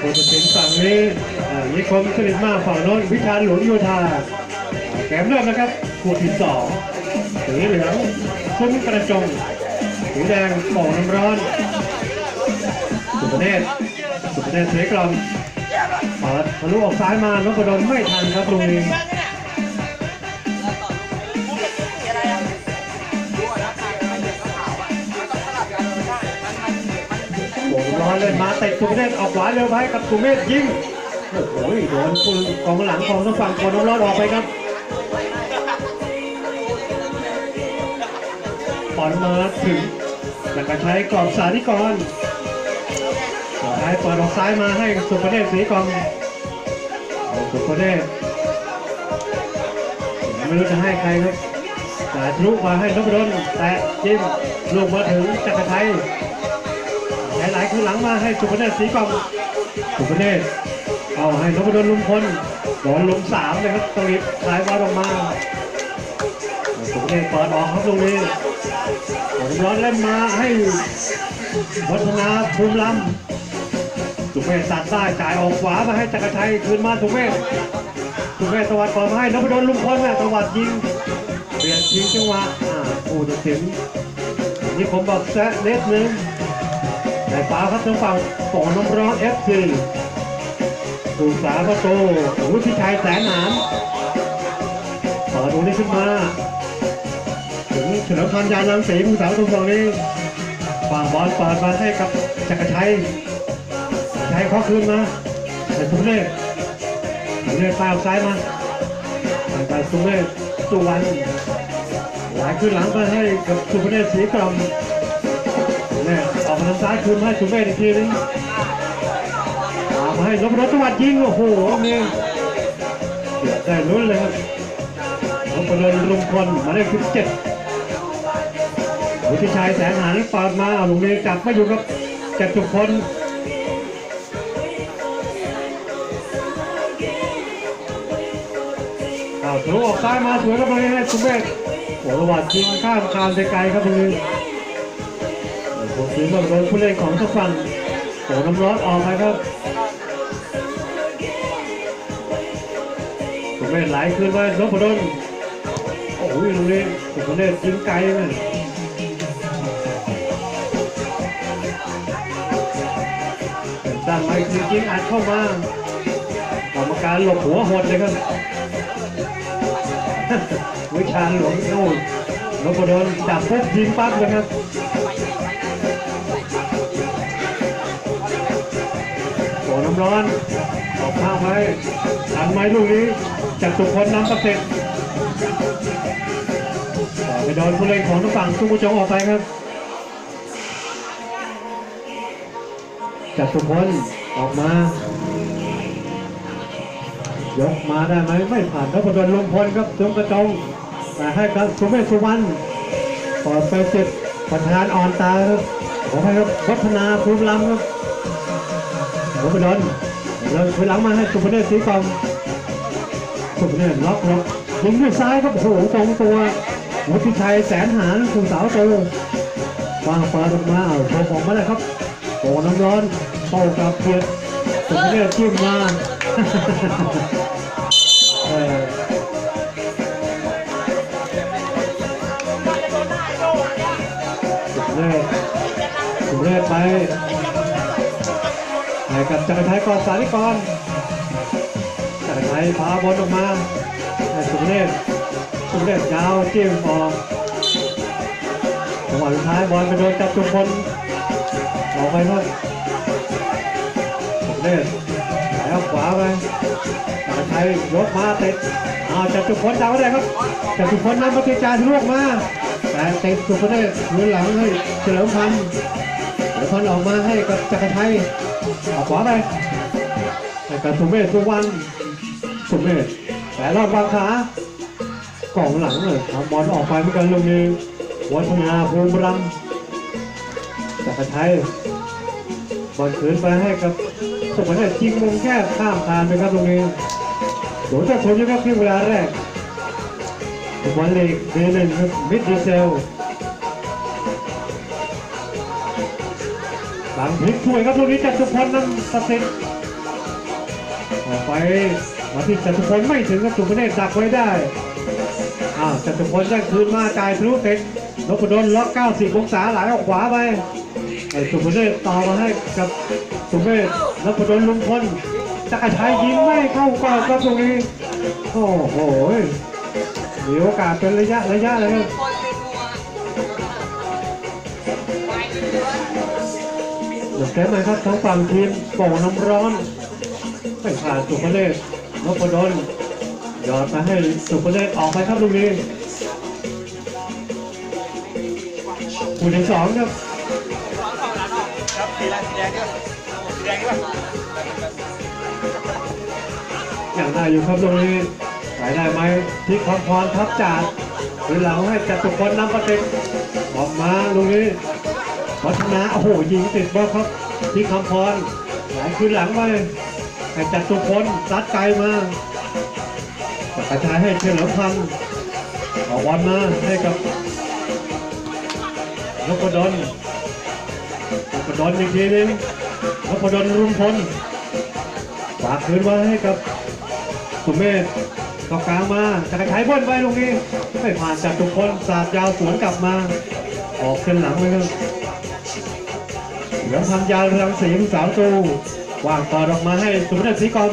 ผู้ตัดสินฝั่งนี้มีคมสลิดมาฝั่งโน้นวิชาหลวงโยธาแกมเริ่มนะครับคู่ที่สองสีเหลืองคุ้มกระจงสีแดงป่องน้ำร้อนสุประเนศสุประเนศเสกลมเปิดทะลุออกซ้ายมานพดลไม่ทันครับตรง ร้อนเลยมาเตะสุเมธออกขวาเร็วไปกับสุเมธยิงโอ้โหโดนปืนกองหลังของทางฝั่งคนน้ำร้อนออกไปครับบอลมาถึงแล้วก็ใช้กรอบสาธิกรใช้เปิดออกซ้ายมาให้สุประเดชสีกองสุประเดชไม่รู้จะให้ใครครับแต่ทะลุมาให้นพดลแต่จิ้มลงมาถึงจักรไทย หลายๆคือหลังมาให้สุพเนศสีกองสุพเนศเอาให้นพดลลุมพลโดนลุมสามเลยครับตรงนี้สายบอลออกมาสุพเนศเปิดออกครับตรงนี้ผมร้อนเล่นมาให้วัฒนาภูมิลำสุเมธตัดได้จ่ายออกขวามาให้จักรชัยคืนมาสุเมธสุเมธตวัดก่อนมาให้นพดลลุมพลนะตวัดยิงเปลี่ยนชิงจังหวะอ่าผู้ตัดสินนี่ผมบอกแซะเล็กนึง ในฟ้าครับทางฝั่งปอน้ำร้อนเอฟซีถูกสาประตูวุฒิชัยแสนหานเปิดตรงนี้ขึ้นมาถึงเฉลิมพันยานังสีผู้สาวตรงฝั่งนี้ฝั่งบอลเปิดมาให้กับจักรชัยจักรชัยเขาคืนมาแต่สุเมธสุเมธปลายออกซ้ายมาแต่สุเมธสุวรรณหลขึ้นหลังมาให้กับสุเมธสีกรอม ม่ออกมาทางซ้ายคืนมาให้สุเมธอีกทีนึงตามมาให้นพรัตน์วัดยิงโอ้โหนี่เกือบได้ลุ้นเลยครับนพดลรุมพลหมายเลขสิบเจ็ดวุฒิชัยแสนหานี่เปิดมาเอาลุงเนยจับไม่อยู่ครับจตุพลเอาทะลุออกซ้ายมาสวยครับเลยให้สุเมธโอ้โหวัดยิงข้ามคานไกลๆครับตรงนี้ ผมซื้อมาโดนผู้เล่นของทุกฝั่งโอ้น้ำร้อนออกไปครับผมเล่นไหลคืนไปนพดลโอ้ยตรงนี้ผมเล่นยิงไกลเลยเป็นตั้งไม้จริงๆอัดเข้ามากรรมการหลบหัวหดเลยครับวิชาหลวงโน่นนพดลจับปุ๊บยิงปั๊บเลยครับ ร้อนออกข้างไว้ทันไหมลูกนี้จากตุกคนน้ำประเสร็จแต่ไปโดนผู้เล่นของทั้งฝั่งตุ้งผู้ชงออกไปครับจากตุกคนออกมายกมาได้ไหมไม่ผ่านนพดลลงพลครับจงกระจงแต่ให้กับสุเมธสุวรรณปอดไปเจ็ดประธานอ่อนตาครับขอให้ครับวัฒนาภูมิลำครับ นพดลเราถอยหลังมาให้สุพเนศสีกองสุพเนศล็อกล็อกยิงด้วยซ้ายครับโอ้โหตรงตัววุฒิชัยแสนหารคุณสาวโตวางปลาลงมาเอาโชว์ของมาเลยครับโอ้น้ำร้อนเข้ากับเพียรสุพเนศจิ้มมาสุพเนศสุพเนศไป กับจักรชัยก่อนสาธิกรจักรชัยพาบอลออกมาให้สุเนศสุเนศยาวจิ้มออกจังหวะสุดท้ายบอลไปโดนจับจุมพลออกไปโน่นสุเนศไหลออกขวาไปจักรชัยยกมาเตะเอาจับจุมพลดาวได้ครับจับจุมพลนำปฏิจารลูกมาแต่เตะสุเนศมือหลังให้เฉลิมพันธ์เฉลิมพันธ์ออกมาให้กับจักรชัย ออกขวาไปให้กับสุเมธสุวรรณสุเมธแต่รอดวางขากล่องหลังเลยทำบอลออกไปเหมือนกันลงนี้วัฒนาภูมิรัมจักรชัยบอลคืนไปให้กับสุเมธยิงมุมแค่ข้ามคานไปครับตรงนี้โดนจะชนอยู่ครับที่เวลาแรกบอลเล็กเดนนึ่งครับมิดเดเซล หลังพลิกช่วยครับลูกนี้จากสุพรนั้นตัดสินออกไปมาที่จัตุพลไม่ถึงครับสุพเนศดักไว้ได้อ้าวจตุพลได้คืนมาจ่ายทะลุเต็กนพดลล็อก 90 องศาไหลออกขวาไปไอ้สุพเนศต่อมาให้กับสุเมธนพดลลุงพลจักรชัยยิงไม่เข้ากรอบครับตรงนี้โอ้โหมีโอกาสเป็นระยะระยะเลยครับ เดี๋ยวแก้มครับทั้งฝั่งทีมโป่งน้ำร้อนไม่ผ่านสุภเลศนพดลหยอดมาให้สุภเลศออกไปครับลูกนี้คู่ที่สองครับครับสีอะไรสีแดงด้วยสีแดงด้วยอย่างได้อยู่ครับลูกนี้ขายได้ไหมที่คำพรทับจาดหรือหลังให้จัตุพลนำประเต็ออกมาลูกนี้ วัฒนาโอ้โหยิงติดบอลครับที่คำพรหลายคืนหลังไปให้จตุพลซัดไกลมาจักรชายให้เฉลิมพันธ์ออกบอลมาให้กับนพดลนพดลอีกทีนึงนพดลรุมพลฝากคืนมาให้กับสุเมธก็กลางมาจักรชายบิ้ลไปตรงนี้ไม่ผ่านจากทุกคนสาดยาวสวนกลับมา ออกเส้นหลังเลยครับ เหลือพันยาวรังสีผู้สาวตูวางต่อดอกมาให้สุเมธศรีกร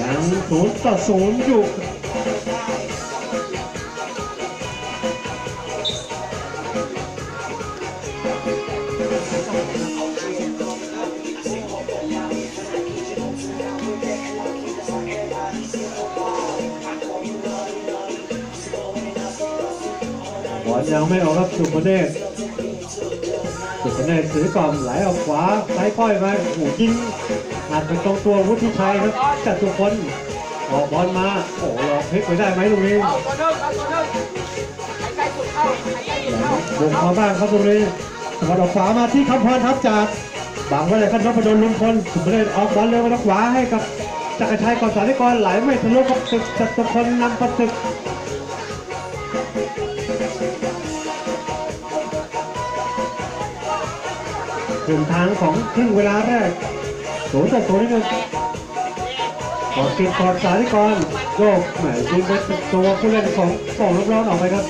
ยังศูนย์ต่อศูนย์อยู่บอลยังไม่ออกครับสุพเนศ สุพเนศถือก่อมไหลออกขวาซ้ายค่อยมาโอ้ยิงหันไปตรงตัววุฒิชัยครับจัดทุกคนออกบอลมา โอ้โหเราพลิกไปได้ไหมตรงนี้เอาตัวเดิมเอาตัวเดิมใกล้สุดเข้าใกล้สุดเข้าบุกมาบ้างครับตรงนี้สวัสดออกขวามาที่คำพรทับจากบังไว้เลยครับนพดลลุงพลสุพเนศออกบอลเร็วมาทางขวาให้กับจักรชัยก่อนสาธิกรไหลไม่ทะลุกับตึกจัตุพลนำกับตึก ถึงทางของครึ่งเวลาแรกศูนย์ต่อศูนย์นี่คือก่อนกินก่อนสาธิกรโยกแหมยิงไปตัวผู้เล่นของของลูกร้อนออกไปครับ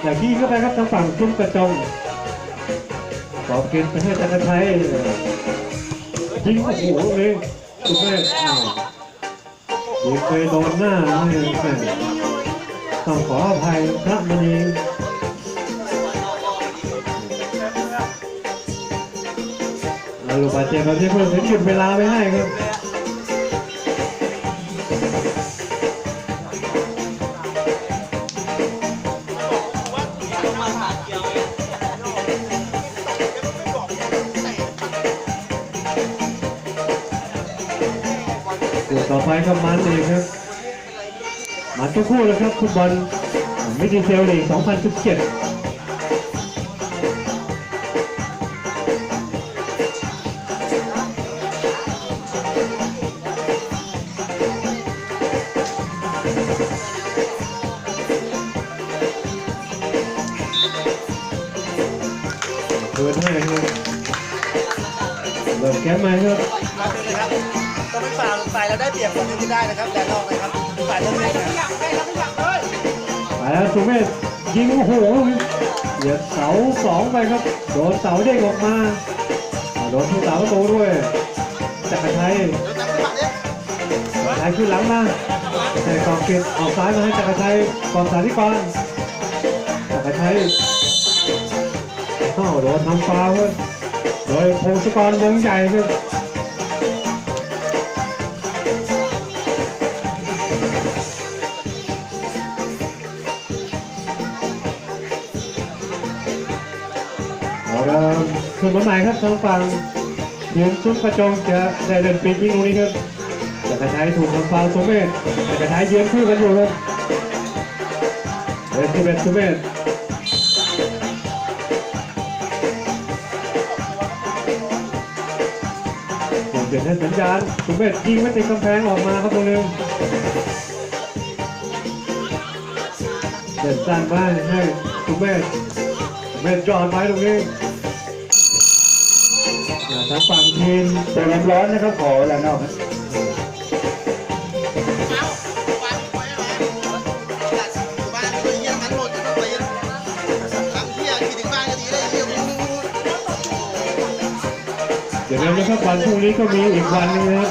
แต่ที่เข้าไปครับทางฝั่งซุ้มกระจงขอบกินไปให้จักรชัยยิงโอ้โหเลยตุ้มแม่อ้าวยิงไปโดนหน้านี่แม่ต้องขออภัยพระมณี เอาลูกบาดเจ็บแบบนี้เพื่อนหยุดเวลาไปให้ครับต่อไปครับมันเองครับ มันทุกคู่เลยครับฟุตบอลมิดิเซลลีก2017 เปรียบคนหนึงที่ได้นะครับแดนนอกนะครับฝ่ายเราไม่ได้อยากได้เราไม่อยาแล้วสุเมธยิงโอ้โหเหยียบเสาสองไปครับ โดนเสาเด้งออกมาโดนที่สามประตูด้วยจักรชัยเดี๋ยวจับจังหวะนี้จักรชัยขึ้นหลังมาแต่กองเก็บออกซ้ายมาให้จักรชัยกองสาธิกรจักรชัยเข้าโดนทำฟาวล์โดยพงศกรวงใหญ่ครับเอา คนมาใหม่ครับทางฝั่งเยืนซุ้มกระจงจะได้เดินปีกยิงตรงนี้ครับจักรชัยถูกทำฟาวล์สุเมธจักรชัยยืนคู่กันอยู่ครับเดินที่เป็นสุเมธเปลี่ยนให้สัญญาณสุเมธยิงไม่ติดกำแพงออกมาครับตรงนี้เดินสร้างบ้านให้สุเมธสุเมธจอดไว้ตรงนี้ ของฝั่งทีมแต่น้ำร้อนนะครับขอแล้วนอกครับอย่าลืมนะครับวันพรุ่งนี้ก็มีอีกวันนึงนะครับ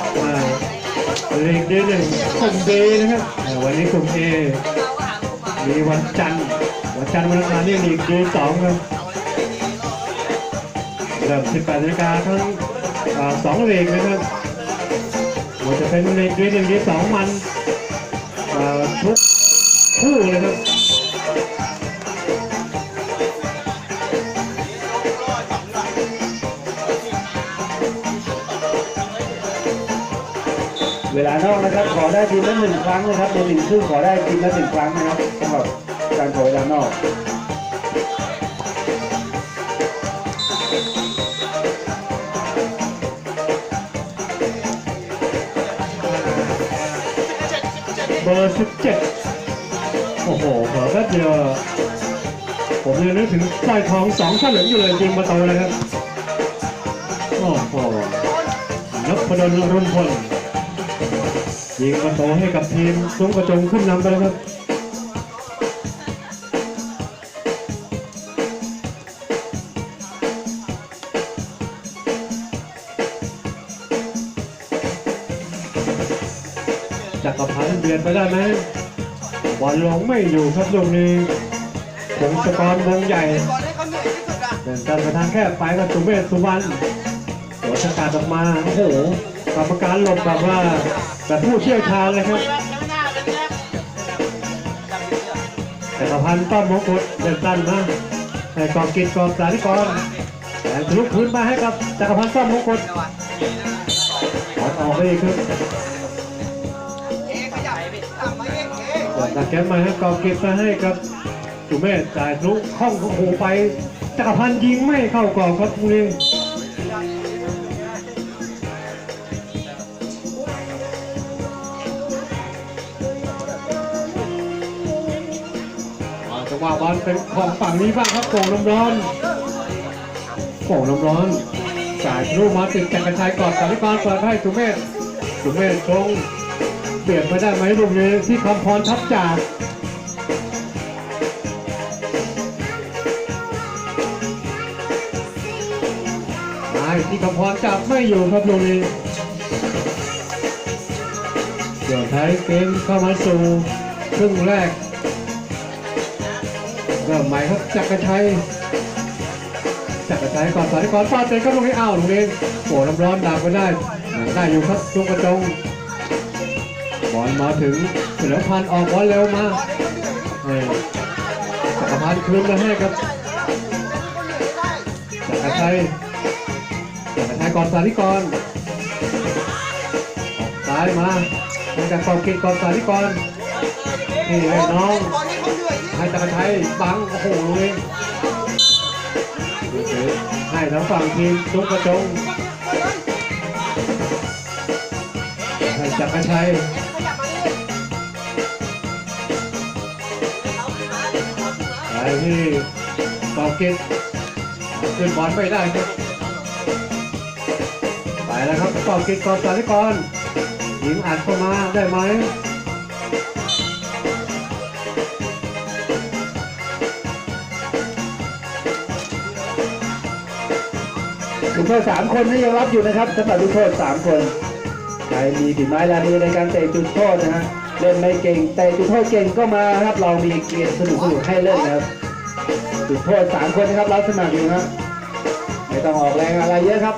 เรียกได้หนึ่งกลุ่มเบนะครับวันนี้กลุ่มเอมีวันจันทร์วันจันทร์วันอังคารนี่ลีกเดย์สองครับ ริ่ม 18นาฬิกาทั้งอสองเลขนะครับมันจะเป็นเลขดีหนึ่งดีสองมันทุกคู่เลยครับเวลานอกนะครับ ขอได้ทีมละหนึ่งครั้งนะครับในหนึ่งครึ่งขอได้ทีมละหนึ่งครั้งนะครับสำหรับการขอเวลานอก เบอร์สิบเจ็ดโอ้โหเผลอแป๊บเดียว ผมยังนึกถึงสร้อยทองสองสลึงอยู่เลยยิงประตูเลยครับ โอ้โหนพดลรุ่นพลยิงประตูให้กับทีมซุ้มกระจงขึ้นนำไปแล้วครับ ได้ไหมบอลลงไม่อยู่ครับลูกนี้ผงสกรวงใหญ่เขาเหนื่อยที่สุดอะเดินกันไปทางแค่ไปกับสุเมธสุวรรณหัวสกัดออกมาโอ้โหกรรมการหลบแบบว่าแบบผู้เชี่ยวชาญเลยครับจักรพันธ์ป้อมมงกุฎเดินตันมาให้กองกิจกองสาธิกรแต่ลุพื้นมาให้กับจักรพันธ์ป้อมมงกุฎขอต่อไปอีกครับะเอ๊ะเปิดตะแกรงมาให้กองกิจมาให้กับสุเมธจ่ายทะลุข้องโอ้โหไปจักรพันธ์ยิงไม่เข้ากรอบครับตรงนี้อ่าจังหวะบอลเป็นของฝั่งนี้บ้างครับโป่งน้ำร้อนโป่งน้ำร้อนจ่ายลูกมาติดจักรชัยกอดสาริกรเปิดให้สุเมธสุเมธชง เปลี่ยนไปได้ไหมลูกนี้ที่คำพรทับจากไอ้ที่คำพรจับไม่อยู่ครับลูกนี้เดี๋ยวท้ายเกมเข้ามาสู่ครึ่งแรกเริ่มใหม่ครับจักรชัยจักรชัยก่อนสายก่อนฟาดเตะก็ลงให้อ้าวตรงนี้โอ้น้ำร้อนดับไปได้ได้อยู่ครับจุงกระจง บอลมาถึงเฉลิมพันธ์ออกบอลเร็วมาเออจักรพันธ์คืนมาให้ครับจักรชัยจักรชัยก่อนสาธิกรออกซ้ายมาให้จากกองกินก่อนสาธิกรนี่เลยน้องให้น้อยที่ให้จักรชัยบังโอ้โหเลยให้ทางฝั่งทีมทุกกระจงให้จักรชัย ไปที่กองกิจขึ้นบอลไม่ได้ครับไปแล้วครับกองกิจกองสาธิกรยิงอัดเข้ามาได้ไหมลูกโทษสามคนนี่ยังรับอยู่นะครับสำหรับลูกโทษสามคนใครมีฝีไม้ลายมือในการเตะจุดโทษนะฮะ เล่นไม่เก่งเตะจุดโทษเก่งก็มาครับ เรามีเกมสนุกสนุกๆให้เล่นนะครับจุดโทษสามคนนะครับรับสมัครอยู่นะไม่ต้องออกแรงอะไรเยอะครับ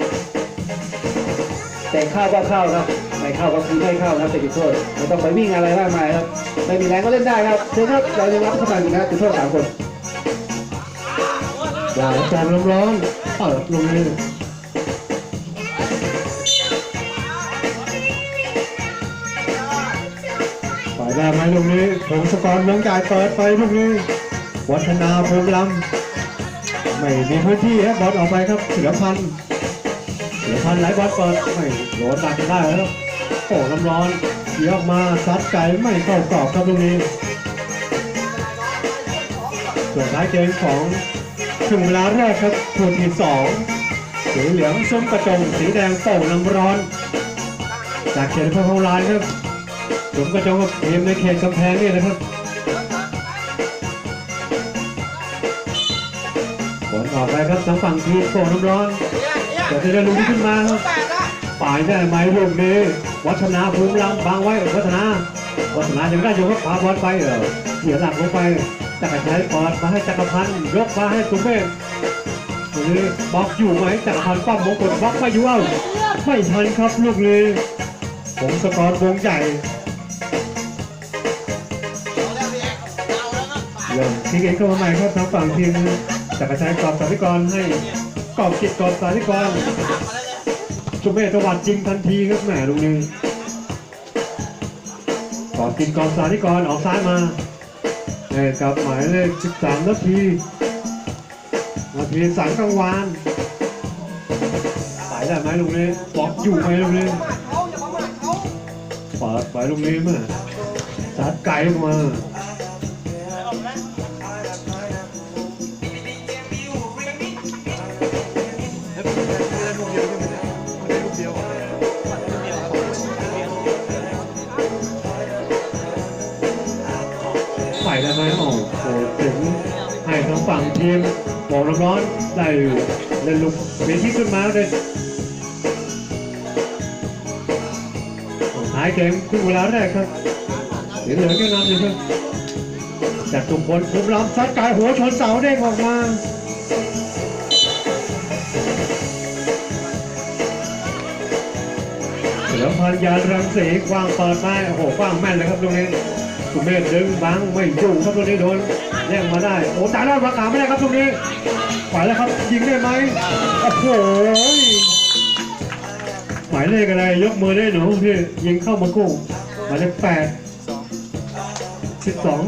เตะเข้าก็เข้าครับไม่เข้าก็คือไม่เข้านะครับเตะจุดโทษไม่ต้องไปวิ่งอะไรมากมายครับไม่มีแรงก็เล่นได้ครับเชิญครับเรายังรับสมัครอยู่นะจุดโทษสามคนอย่าจอมร้อนเปิดลงนี่ปล่อย ได้ไหมลูกนี้ผงสกรเมืองจ่ายเปิดไปลูกนี้ วัฒนาภูมิลำไม่มีพื้นที่ครับบอลออกไปครับเสือพันเสือพันไหลบอลเปิดไม่โหลดดักได้แล้วโอ้น้ำร้อนเยอะมาซัดไก่ไม่เข้ากรอบครับลูกนี้ส่วนท้ายเกมของถึงเวลาแรกครับคู่ที่สองสีเหลืองส้มกระจงสีแดงโป่งน้ำร้อน จากเขตพระพงลานครับ ส้มกระจงกับทีมในเขตกำแพงนี่นะครับผลออกไปครับทางฝั่งทีมโป่งน้ำร้อนเนี่ยเนี่ยเดี๋ยวจะลุกขึ้นมาครับแปดอะป่ายได้ไหมลูกนี้วัฒนาภูมิลำบางไว้วัฒนาวัฒนายังได้อยู่ครับพาบอลไปเออเสียหลักลงไปจักรชัยเปิดมาให้จักรพันธ์ยกมาให้สุเมฆลูกนี้บล็อกอยู่ไหมจักรพันธ์ป้อมมงกลบล็อกไม่อยู่เอ้าไม่ทันครับลูกนี้ผมสกอร์วงใหญ่ เริ่มทีเองเข้ามาใหม่ครับทางฝั่งทีมจักรชัยกรอบสาธิกรให้กรอบกิจกรอบสาธิกรสุเมธตวัดจริงทันทีครับแหมลูกนี้ก่อนกินกรองสาธิกรออกซ้ายมาเอ้กับหมายเลข 13 นาทีนาทีสังกังวานไปได้ไหมลูกนี้บล็อกอยู่ไหมลูกนี้เปิดไปลูกนี้มาสัดไก่ออกมา โอ้โหถึงให้ทางฝั่งทีมบอกน้ำร้อนได้เล่นลูกเวทีขึ้นมาเลยท้ายเกมครึ่เวลาแรกครับเหลือเหลือแค่นำอยู่ครับจากทุกคนคุมล้ำซัดกายหัวชนเสาเด้งออกมาเฉลิมพันยานรังสีกว้างเปิดได้โอ้โหกว้างแม่นเลยครับตรงนี้ สุเมธดึงบังไม่อยู่ครับตรงนี้โดนแย่งมาได้โอ้ตายแล้วระกษาไม่ได้ครับตรงนี้ไปแล้วครับยิงได้ไหมโอ้โหหมายเลขอะไรยกมือได้หนูพี่ยิงเข้ามากู้หมายเลขแปดสิบสอง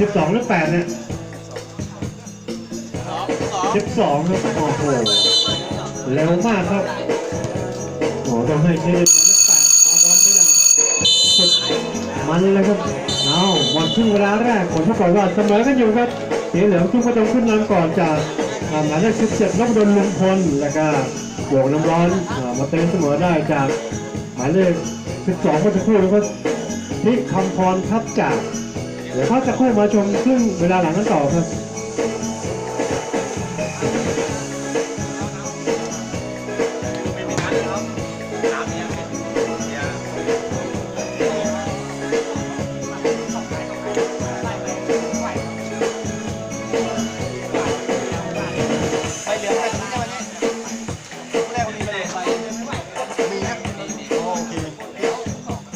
สิบสองหรือแปดเนี่ยสิบสองครับโอ้โหเร็วมากครับโอ้ต้องให้เคร มันเลยครับ เอาหมดครึ่งเวลาแรกผลเท่ากฏว่าเสมอกันอยู่ครับสีเหลืองทุ่งกระจงขึ้นนำก่อนจากหมายเลข17นพดลลุงพลแล้วก็บวกน้ำร้อนมาเต็มเสมอได้จากหมายเลข12เมื่อสักครู่แล้วก็นิคำพรทับจากเดี๋ยวเขาจะคู่มาชมครึ่งเวลาหลังกันต่อครับ